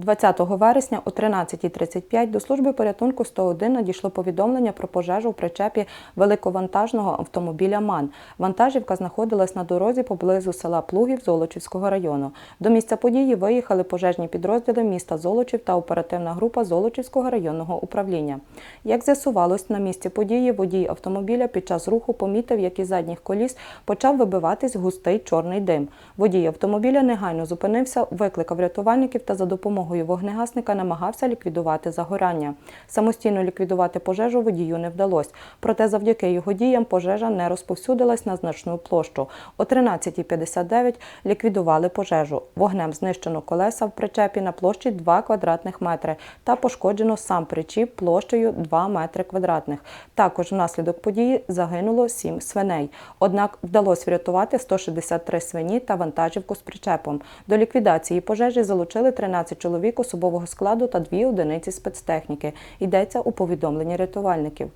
20 вересня о 13.35 до служби порятунку 101 надійшло повідомлення про пожежу в причепі великовантажного автомобіля МАН. Вантажівка знаходилась на дорозі поблизу села Плугів Золочівського району. До місця події виїхали пожежні підрозділи міста Золочів та оперативна група Золочівського районного управління. Як з'ясувалось, на місці події водій автомобіля під час руху помітив, як із задніх коліс почав вибиватись густий чорний дим. Водій автомобіля негайно зупинився, викликав рятувальників та за допомогою вогнегасника намагався ліквідувати загорання. Самостійно ліквідувати пожежу водію не вдалося. Проте завдяки його діям пожежа не розповсюдилась на значну площу. О 13.59 ліквідували пожежу. Вогнем знищено колеса в причепі на площі 2 квадратних метри та пошкоджено сам причіп площею 2 метри квадратних. Також внаслідок події загинуло 7 свиней. Однак вдалося врятувати 163 свині та вантажівку з причепом. До ліквідації пожежі залучили 13 чоловік особового складу та дві одиниці спецтехніки. Йдеться у повідомленні рятувальників.